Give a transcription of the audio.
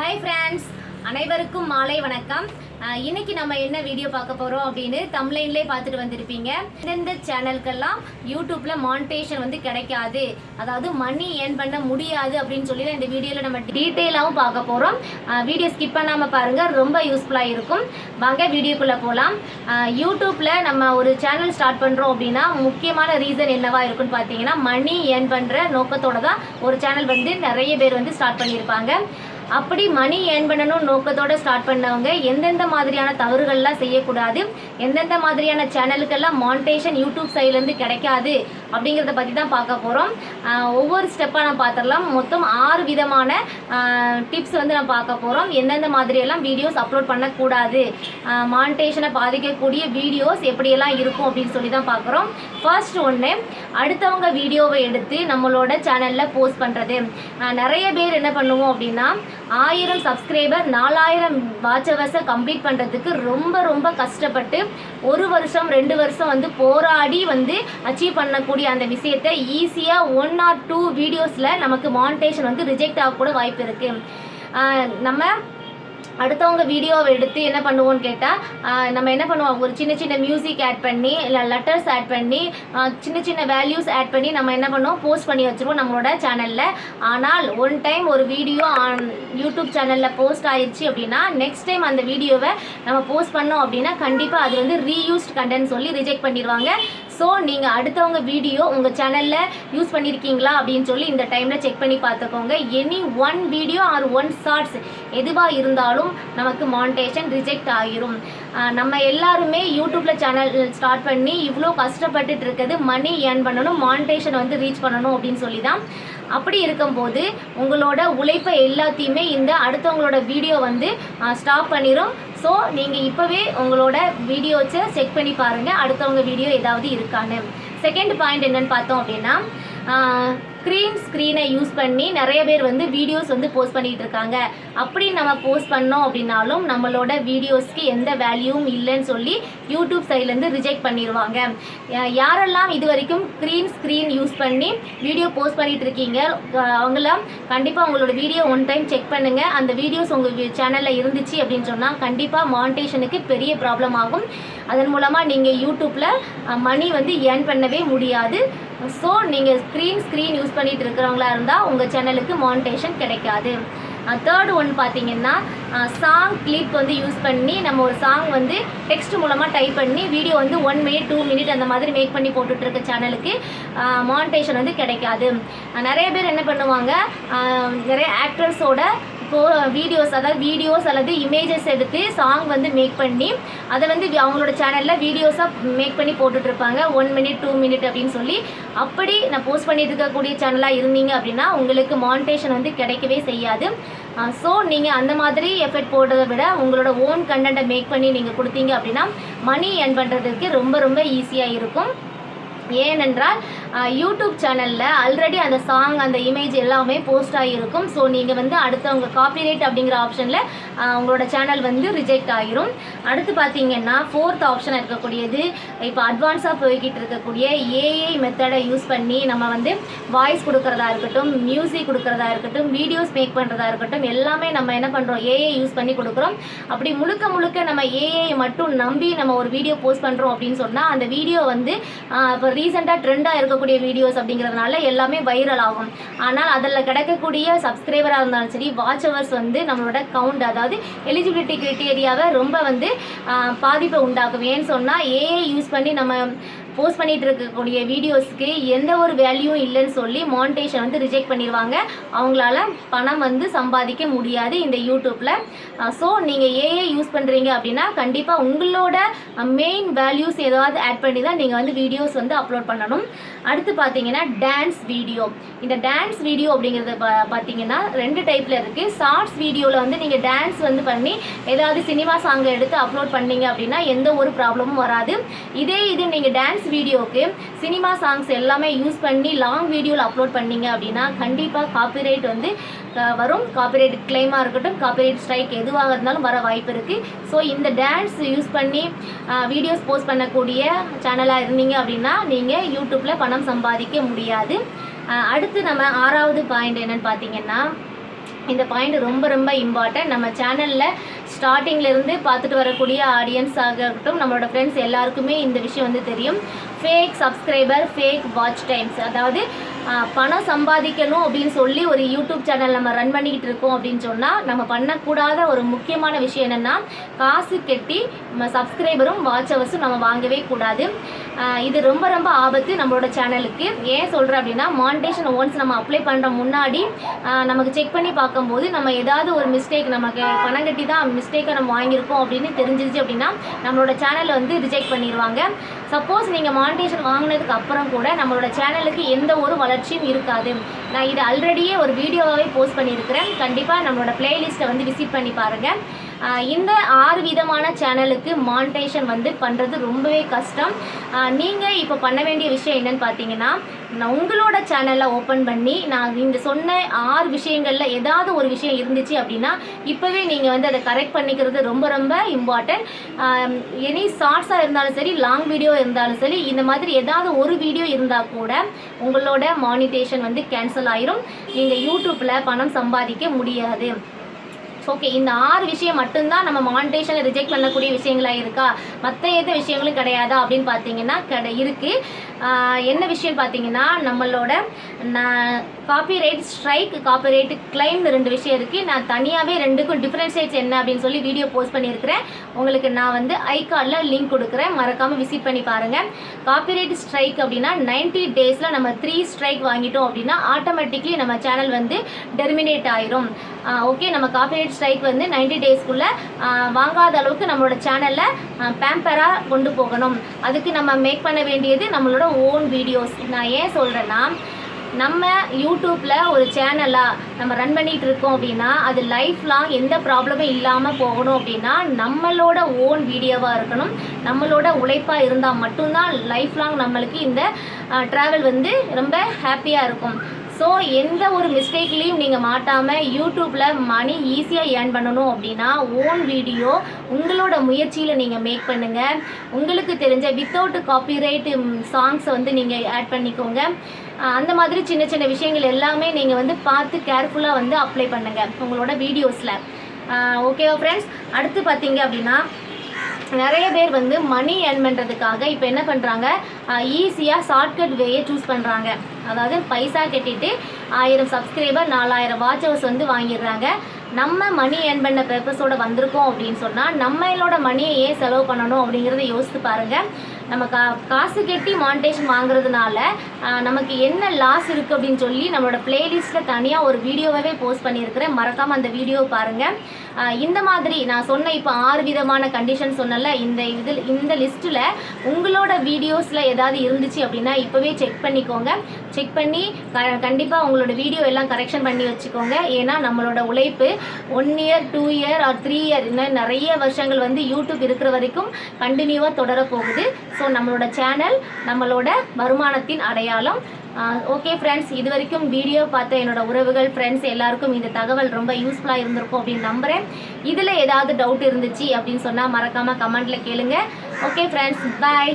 Hi friends அனைவருக்கும் மாலை வணக்கம். இன்னைக்கு நம்ம என்ன வீடியோ பார்க்க போகிறோம் அப்படின்னு தம்லைன்லேயே பார்த்துட்டு வந்திருப்பீங்க. இந்தந்த சேனல்கெல்லாம் யூடியூப்பில் மானிட்டேஷன் வந்து கிடைக்காது. அதாவது மணி ஏர்ன் பண்ண முடியாது அப்படின்னு சொல்லி இந்த வீடியோவில் நம்ம டீட்டெயிலாகவும் பார்க்க போகிறோம் வீடியோ ஸ்கிப் பண்ணாமல் பாருங்கள் ரொம்ப யூஸ்ஃபுல்லாக இருக்கும். வாங்க வீடியோக்குள்ளே போகலாம் யூடியூப்பில் நம்ம ஒரு சேனல் ஸ்டார்ட் பண்ணுறோம் அப்படின்னா முக்கியமான ரீசன் என்னவா இருக்குன்னு பார்த்தீங்கன்னா மணி ஏர்ன் பண்ணுற நோக்கத்தோடு தான் ஒரு சேனல் வந்து நிறைய பேர் வந்து ஸ்டார்ட் பண்ணியிருப்பாங்க. அப்படி மணி ஏர்ன் பண்ணணும் நோக்கத்தோட ஸ்டார்ட் பண்ணவங்க எந்தெந்த மாதிரியான தவறுகள்லாம் செய்யக்கூடாது எந்தெந்த மாதிரியான சேனலுக்கெல்லாம் மானிட்டேஷன் யூடியூப் சைட்லேருந்து கிடைக்காது அப்படிங்கிறத பற்றி தான் பார்க்க போகிறோம் ஒவ்வொரு ஸ்டெப்பாக நான் பார்த்துடலாம். மொத்தம் ஆறு விதமான டிப்ஸ் வந்து நான் பார்க்க போகிறோம் எந்தெந்த மாதிரியெல்லாம் வீடியோஸ் அப்லோட் பண்ணக்கூடாது மானிட்டேஷனை பாதிக்கக்கூடிய வீடியோஸ் எப்படியெல்லாம் இருக்கும் அப்படின்னு சொல்லி தான் பார்க்குறோம் ஃபர்ஸ்ட் ஒன்று அடுத்தவங்க வீடியோவை எடுத்து நம்மளோட சேனலில் போஸ்ட் பண்ணுறது நிறைய பேர் என்ன பண்ணுவோம் அப்படின்னா ஆயிரம் சப்ஸ்கிரைபர் நாலாயிரம் வாட்சவர்ஸை கம்ப்ளீட் பண்ணுறதுக்கு ரொம்ப ரொம்ப கஷ்டப்பட்டு ஒரு வருஷம் ரெண்டு வருஷம் வந்து போராடி வந்து அச்சீவ் பண்ணக்கூடிய அந்த விஷயத்தை ஈஸியாக ஒன் ஆர் டூ வீடியோஸில் நமக்கு மானிட்டேஷன் வந்து ரிஜெக்ட் ஆகக்கூட வாய்ப்பு இருக்குது நம்ம அடுத்தவங்க வீடியோவை எடுத்து என்ன பண்ணுவோம்னு கேட்டால் நம்ம என்ன பண்ணுவோம்? ஒரு சின்ன சின்ன மியூசிக் ஆட் பண்ணி இல்லை லெட்டர்ஸ் ஆட் பண்ணி சின்ன சின்ன வேல்யூஸ் ஆட் பண்ணி நம்ம என்ன பண்ணுவோம்? போஸ்ட் பண்ணி வச்சுருவோம் நம்மளோட சேனலில் ஆனால் ஒன் டைம் ஒரு வீடியோ ஆன் யூடியூப் சேனலில் போஸ்ட் ஆயிடுச்சு அப்படின்னா நெக்ஸ்ட் டைம் அந்த வீடியோவை நம்ம போஸ்ட் பண்ணோம் அப்படின்னா கண்டிப்பாக அது வந்து ரீயூஸ்ட் கண்டென்ட் சொல்லி ரிஜெக்ட் பண்ணிடுவாங்க. ஸோ நீங்கள் அடுத்தவங்க வீடியோ உங்கள் சேனலில் யூஸ் பண்ணியிருக்கீங்களா அப்படின்னு சொல்லி இந்த டைமில் செக் பண்ணி பார்த்துக்கோங்க. Any one video or one shorts எதுவாக இருந்தாலும் நமக்கு மானிட்டேஷன் ரிஜெக்ட் ஆகிரும் நம்ம எல்லாருமே யூடியூப்பில் சேனல் ஸ்டார்ட் பண்ணி இவ்வளோ கஷ்டப்பட்டுட்டு இருக்கிறது மணி ஏர்ன் பண்ணணும் மானிட்டேஷன் வந்து ரீச் பண்ணணும் அப்படின்னு சொல்லி தான் அப்படி இருக்கும்போது உங்களோட உழைப்பை எல்லாத்தையுமே இந்த அடுத்தவங்களோட வீடியோ வந்து ஸ்டாப் பண்ணிடும் ஸோ நீங்கள் இப்போவே உங்களோட வீடியோஸை செக் பண்ணி பாருங்கள் அடுத்தவங்க வீடியோ ஏதாவது இருக்கான்னு. செகண்ட் பாயிண்ட் என்னென்னு பார்த்தோம் அப்படின்னா க்ரீன் ஸ்க்ரீனை யூஸ் பண்ணி நிறைய பேர் வந்து வீடியோஸ் வந்து போஸ்ட் பண்ணிகிட்டு இருக்காங்க. அப்படி நம்ம போஸ்ட் பண்ணோம் அப்படின்னாலும் நம்மளோட வீடியோஸ்க்கு எந்த வேல்யூவும் இல்லைன்னு சொல்லி யூடியூப் சைட்லேருந்து ரிஜெக்ட் பண்ணிடுவாங்க யா- யாரெல்லாம் இது வரைக்கும் க்ரீன் ஸ்க்ரீன் யூஸ் பண்ணி வீடியோ போஸ்ட் பண்ணிகிட்டு இருக்கீங்க அவங்களாம் கண்டிப்பாக உங்களோட வீடியோ ஒன் டைம் செக் பண்ணுங்கள் அந்த வீடியோஸ் உங்கள் சேனலில் இருந்துச்சு அப்படின்னு சொன்னால் கண்டிப்பாக மானிட்டேஷனுக்கு பெரிய ப்ராப்ளம் ஆகும். அதன் மூலமாக நீங்கள் யூடியூப்பில் மணி வந்து ஏர்ன் பண்ணவே முடியாது. ஸோ நீங்கள் ஸ்க்ரீன் ஸ்க்ரீன் யூஸ் பண்ணிகிட்டு இருக்கிறவங்களா இருந்தால் உங்கள் சேனலுக்கு மானிட்டேஷன் கிடைக்காது. தேர்ட் ஒன் பார்த்தீங்கன்னா சாங் கிளிப் வந்து யூஸ் பண்ணி நம்ம ஒரு சாங் வந்து டெக்ஸ்ட் மூலமாக டைப் பண்ணி வீடியோ வந்து ஒன் மினிட் டூ மினிட் அந்த மாதிரி மேக் பண்ணி போட்டுட்ருக்க சேனலுக்கு மானிட்டேஷன் வந்து கிடைக்காது. நிறைய பேர் என்ன பண்ணுவாங்க நிறைய ஆக்டர்ஸோட இப்போது வீடியோஸ் அதாவது வீடியோஸ் அல்லது இமேஜஸ் எடுத்து சாங் வந்து மேக் பண்ணி அதை வந்து அவங்களோட சேனலில் வீடியோஸாக மேக் பண்ணி போட்டுட்ருப்பாங்க. ஒன் மினிட் டூ மினிட் அப்படின்னு சொல்லி. அப்படி நான் போஸ்ட் பண்ணிட்டு இருக்கக்கூடிய சேனலாக இருந்தீங்க அப்படின்னா உங்களுக்கு மானிட்டேஷன் வந்து கிடைக்கவே செய்யாது. ஸோ நீங்கள் அந்த மாதிரி எஃபெக்ட் போடுறதை விட உங்களோட ஓன் கண்டென்ட்டை மேக் பண்ணி நீங்கள் கொடுத்தீங்க அப்படின்னா மணி ஏர்ன் பண்ணுறதுக்கு ரொம்ப ரொம்ப ஈஸியாக இருக்கும். ஏனென்றால் யூடியூப் சேனலில் ஆல்ரெடி அந்த சாங் அந்த இமேஜ் எல்லாமே போஸ்ட் ஆகியிருக்கும். ஸோ நீங்கள் வந்து அடுத்தவங்க காப்பிரைட் அப்படிங்கிற ஆப்ஷனில் உங்களோட சேனல் வந்து ரிஜெக்ட் ஆகிரும் அடுத்து பார்த்தீங்கன்னா ஃபோர்த் ஆப்ஷன் இருக்கக்கூடியது இப்போ அட்வான்ஸாக போய்கிட்டு இருக்கக்கூடிய ஏஐ மெத்தடை யூஸ் பண்ணி நம்ம வந்து வாய்ஸ் கொடுக்குறதா இருக்கட்டும் மியூசிக் கொடுக்குறதா இருக்கட்டும் வீடியோஸ் மேக் பண்ணுறதா இருக்கட்டும் எல்லாமே நம்ம என்ன பண்ணுறோம் ஏஐ யூஸ் பண்ணி கொடுக்குறோம். அப்படி முழுக்க முழுக்க நம்ம ஏஐ மட்டும் நம்பி நம்ம ஒரு வீடியோ போஸ்ட் பண்ணுறோம் அப்படின்னு சொன்னால் அந்த வீடியோ வந்து இப்போ ரீசெண்டாக ட்ரெண்டாக இருக்க இருக்கக்கூடிய வீடியோஸ் அப்படிங்கிறதுனால எல்லாமே வைரல் ஆகும். ஆனால் அதில் கிடைக்கக்கூடிய சப்ஸ்கிரைபராக இருந்தாலும் சரி வாட்ச் ஹவர்ஸ் வந்து நம்மளோட கவுண்ட் அதாவது எலிஜிபிலிட்டி கிரிட்டேரியாவை ரொம்ப வந்து பாதிப்பை உண்டாக்கும். ஏன்னு சொன்னால் ஏஐ யூஸ் பண்ணி நம்ம போஸ்ட் பண்ணிட்டு இருக்கக்கூடிய வீடியோஸ்க்கு எந்த ஒரு வேல்யூவும் இல்லைன்னு சொல்லி மானிட்டேஷன் வந்து ரிஜெக்ட் பண்ணிடுவாங்க அவங்களால பணம் வந்து சம்பாதிக்க முடியாது இந்த யூடியூப்பில் ஸோ நீங்கள் ஏஏ யூஸ் பண்ணுறீங்க அப்படின்னா கண்டிப்பாக உங்களோட மெயின் வேல்யூஸ் ஏதாவது ஆட் பண்ணி தான் நீங்கள் வந்து வீடியோஸ் வந்து அப்லோட் பண்ணணும். அடுத்து பார்த்தீங்கன்னா டான்ஸ் வீடியோ இந்த டான்ஸ் வீடியோ அப்படிங்கிறது பா- பார்த்தீங்கன்னா ரெண்டு டைப்பில் இருக்குது ஷார்ட்ஸ் வீடியோவில் வந்து நீங்கள் டான்ஸ் வந்து பண்ணி ஏதாவது சினிமா சாங்கை எடுத்து அப்லோட் பண்ணீங்க அப்படின்னா எந்த ஒரு ப்ராப்ளமும் வராது. இதே இது நீங்கள் டான்ஸ் வீடியோவுக்கு சினிமா சாங்ஸ் எல்லாமே யூஸ் பண்ணி லாங் வீடியோவில் அப்லோட் பண்ணீங்க அப்படின்னா கண்டிப்பாக காப்பிரைட் வந்து வரும். காப்பிரைட் கிளைமாக இருக்கட்டும் காப்பிரைட் ஸ்ட்ரைக் எதுவாக இருந்தாலும் வர வாய்ப்பு இருக்குது ஸோ இந்த டான்ஸ் யூஸ் பண்ணி வீடியோஸ் போஸ்ட் பண்ணக்கூடிய சேனலாக இருந்தீங்க அப்படின்னா நீங்கள் யூடியூப்பில் பணம் சம்பாதிக்க முடியாது. அடுத்து நம்ம ஆறாவது பாயிண்ட் என்னன்னு பார்த்தீங்கன்னா இந்த பாயிண்ட் ரொம்ப ரொம்ப இம்பார்ட்டன்ட் நம்ம சேனலில் ஸ்டார்டிங்லேருந்து பார்த்துட்டு வரக்கூடிய ஆடியன்ஸ் ஆகட்டும் நம்மளோட ஃப்ரெண்ட்ஸ் எல்லாருக்குமே இந்த விஷயம் வந்து தெரியும். Fake subscriber fake watch times அதாவது பணம் சம்பாதிக்கணும் அப்படின்னு சொல்லி ஒரு யூடியூப் சேனல் நம்ம ரன் பண்ணிக்கிட்டு இருக்கோம் அப்படின்னு சொன்னால் நம்ம பண்ணக்கூடாத ஒரு முக்கியமான விஷயம் என்னென்னா காசு கட்டி நம்ம சப்ஸ்கிரைபரும் வாட்ச் ஹவர்ஸும் நம்ம வாங்கவே கூடாது. இது ரொம்ப ரொம்ப ஆபத்து நம்மளோட சேனலுக்கு. ஏன் சொல்கிறேன் அப்படின்னா மானிட்டேஷன் ஒன்ஸ் நம்ம அப்ளை பண்ணுற முன்னாடி நமக்கு செக் பண்ணி பார்க்கும்போது நம்ம ஏதாவது ஒரு மிஸ்டேக் நமக்கு பணம் கட்டி தான் மிஸ்டேக்கை நம்ம வாங்கியிருக்கோம் அப்படின்னு தெரிஞ்சிருச்சு அப்படின்னா நம்மளோட சேனலை வந்து ரிஜெக்ட் பண்ணிடுவாங்க சப்போஸ் நீங்கள் மானிட்டேஷன் வாங்கினதுக்கு அப்புறம் கூட நம்மளோட சேனலுக்கு எந்த ஒரு வளர்ச்சியும் இருக்காது. நான் இது ஆல்ரெடியே ஒரு வீடியோவாகவே போஸ்ட் பண்ணியிருக்கிறேன். கண்டிப்பாக நம்மளோட பிளேலிஸ்ட்டை வந்து விசிட் பண்ணி பாருங்கள் இந்த ஆறு விதமான சேனலுக்கு மானிட்டேஷன் வந்து பண்ணுறது ரொம்பவே கஷ்டம். நீங்கள் இப்போ பண்ண வேண்டிய விஷயம் என்னன்னு பார்த்தீங்கன்னா நான் உங்களோட சேனலை ஓப்பன் பண்ணி நான் இந்த சொன்ன ஆறு விஷயங்களில் ஏதாவது ஒரு விஷயம் இருந்துச்சு அப்படின்னா இப்போவே நீங்கள் வந்து அதை கரெக்ட் பண்ணிக்கிறது ரொம்ப ரொம்ப இம்பார்ட்டன்ட் எனி ஷார்ட்ஸாக இருந்தாலும் சரி லாங் வீடியோ இருந்தாலும் சரி இந்த மாதிரி ஏதாவது ஒரு வீடியோ இருந்தால் கூட உங்களோட மானிட்டேஷன் வந்து கேன்சல் ஆயிரும். நீங்கள் யூடியூப்பில் பணம் சம்பாதிக்க முடியாது. ஓகே இந்த ஆறு விஷயம் மட்டும்தான் நம்ம மாண்டேஷனை ரிஜெக்ட் பண்ணக்கூடிய விஷயங்களாக இருக்கா? மற்ற எந்த விஷயங்களும் கிடையாதா அப்படின்னு பார்த்தீங்கன்னா கடை இருக்குது என்ன விஷயம் பார்த்தீங்கன்னா நம்மளோட காப்பிரைட் ஸ்ட்ரைக் காப்பிரைட் கிளைம் ரெண்டு விஷயம் இருக்குது நான் தனியாகவே ரெண்டுக்கும் டிஃப்ரென்ஷியேட்ஸ் என்ன அப்படின்னு சொல்லி வீடியோ போஸ்ட் பண்ணியிருக்கிறேன். உங்களுக்கு நான் வந்து ஐகார்டில் லிங்க் கொடுக்குறேன். மறக்காமல் விசிட் பண்ணி பாருங்கள் காப்பிரைட் ஸ்ட்ரைக் அப்படின்னா 90 டேஸில் நம்ம த்ரீ ஸ்ட்ரைக் வாங்கிட்டோம் அப்படின்னா ஆட்டோமேட்டிக்லி நம்ம சேனல் வந்து டெர்மினேட் ஆயிரும். ஓகே நம்ம காப்பிரைட் ஸ்ட்ரைக் வந்து 90 டேஸ்க்குள்ளே வாங்காத அளவுக்கு நம்மளோட சேனலில் பேம்பராக கொண்டு போகணும். அதுக்கு நம்ம மேக் பண்ண வேண்டியது நம்மளோட ஓன் வீடியோஸ் நான் ஏன் சொல்கிறேன்னா நம்ம யூடியூப்பில் ஒரு சேனலாக நம்ம ரன் பண்ணிகிட்டு இருக்கோம் அப்படின்னா அது லைஃப் லாங் எந்த ப்ராப்ளமும் இல்லாமல் போகணும் அப்படின்னா நம்மளோட ஓன் வீடியோவாக இருக்கணும். நம்மளோட உழைப்பாக இருந்தால் மட்டும்தான் லைஃப் லாங் நம்மளுக்கு இந்த ட்ராவல் வந்து ரொம்ப ஹாப்பியாக இருக்கும். ஸோ எந்த ஒரு மிஸ்டேக்லேயும் நீங்கள் மாட்டாமல் யூடியூப்பில் மணி ஈஸியாக ஏர்ன் பண்ணணும் அப்படின்னா ஓன் வீடியோ உங்களோட முயற்சியில் நீங்கள் மேக் பண்ணுங்கள் உங்களுக்கு தெரிஞ்ச வித்தவுட் காப்பிரைட் சாங்ஸை வந்து நீங்கள் ஆட் பண்ணிக்கோங்க. அந்த மாதிரி சின்ன சின்ன விஷயங்கள் எல்லாமே நீங்கள் வந்து பார்த்து கேர்ஃபுல்லாக வந்து அப்ளை பண்ணுங்கள் உங்களோட வீடியோஸில் ஓகேவா ஃப்ரெண்ட்ஸ் அடுத்து பார்த்தீங்க அப்படின்னா நிறைய பேர் வந்து மணி ஏர்ன் பண்ணுறதுக்காக இப்போ என்ன பண்ணுறாங்க ஈஸியாக ஷார்ட்கட் வேயை சூஸ் பண்ணுறாங்க அதாவது பைசா கட்டிட்டு ஆயிரம் சப்ஸ்கிரைபர் நாலாயிரம் வாட்ச் ஹவர்ஸ் வந்து வாங்கிடுறாங்க. நம்ம மணி ஏர்ன் பண்ண பர்பஸோட வந்திருக்கோம் அப்படின்னு சொன்னால் நம்மளோட மணியை ஏன் செலவு பண்ணணும் அப்படிங்கிறத யோசித்து பாருங்கள் நம்ம கா காசு கட்டி மானிட்டேஷன் வாங்குறதுனால நமக்கு என்ன லாஸ் இருக்குது அப்படின்னு சொல்லி நம்மளோட பிளேலிஸ்ட்டில் தனியாக ஒரு வீடியோவே போஸ்ட் பண்ணியிருக்கிறேன். மறக்காமல் அந்த வீடியோ பாருங்கள் இந்த மாதிரி நான் சொன்ன இப்போ ஆறு விதமான கண்டிஷன் சொன்னல இந்த இதில் இந்த லிஸ்ட்டில் உங்களோட வீடியோஸில் ஏதாவது இருந்துச்சு அப்படின்னா இப்போவே செக் பண்ணிக்கோங்க. செக் பண்ணி க கண்டிப்பாக உங்களோட வீடியோ எல்லாம் கரெக்ஷன் பண்ணி வச்சுக்கோங்க. ஏன்னா நம்மளோட உழைப்பு one year two year or three year இன்னும் நிறைய வருஷங்கள் வந்து யூடியூப் இருக்கிற வரைக்கும் கண்டினியூவாக தொடர போகுது ஸோ நம்மளோட சேனல் நம்மளோட வருமானத்தின் அடையாளம். ஓகே ஃப்ரெண்ட்ஸ் இது வரைக்கும் வீடியோ பார்த்த என்னோட உறவுகள் ஃப்ரெண்ட்ஸ் எல்லாருக்கும் இந்த தகவல் ரொம்ப யூஸ்ஃபுல்லாக இருந்திருக்கும் அப்படின்னு நம்புகிறேன் இதில் ஏதாவது டவுட் இருந்துச்சு அப்படின்னு சொன்னால் மறக்காமல் கமெண்ட்டில் கேளுங்க. Okay friends bye